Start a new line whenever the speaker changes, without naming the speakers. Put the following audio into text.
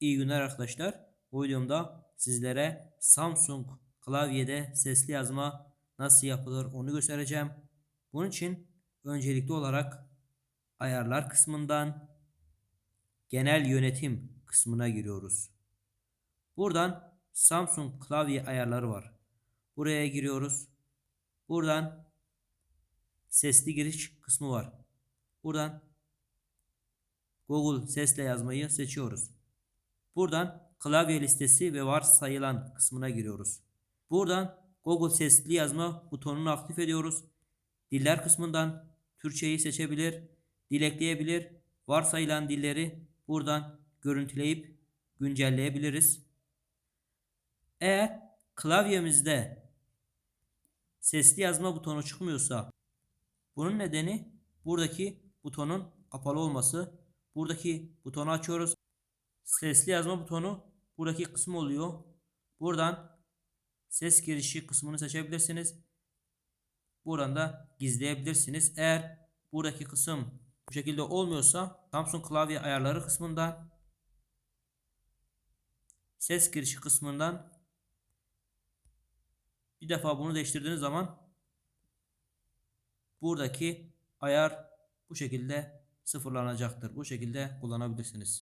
İyi günler arkadaşlar. Bu videomda sizlere Samsung klavyede sesli yazma nasıl yapılır onu göstereceğim. Bunun için öncelikli olarak ayarlar kısmından genel yönetim kısmına giriyoruz. Buradan Samsung klavye ayarları var. Buraya giriyoruz. Buradan sesli giriş kısmı var. Buradan Google sesle yazmayı seçiyoruz. Buradan klavye listesi ve varsayılan kısmına giriyoruz. Buradan Google sesli yazma butonunu aktif ediyoruz. Diller kısmından Türkçeyi seçebilir, dil ekleyebilir, varsayılan dilleri buradan görüntüleyip güncelleyebiliriz. Eğer klavyemizde sesli yazma butonu çıkmıyorsa bunun nedeni buradaki butonun kapalı olması. Buradaki butonu açıyoruz. Sesli yazma butonu buradaki kısım oluyor. Buradan ses girişi kısmını seçebilirsiniz. Buradan da gizleyebilirsiniz. Eğer buradaki kısım bu şekilde olmuyorsa Samsung klavye ayarları kısmından ses girişi kısmından bir defa bunu değiştirdiğiniz zaman buradaki ayar bu şekilde sıfırlanacaktır. Bu şekilde kullanabilirsiniz.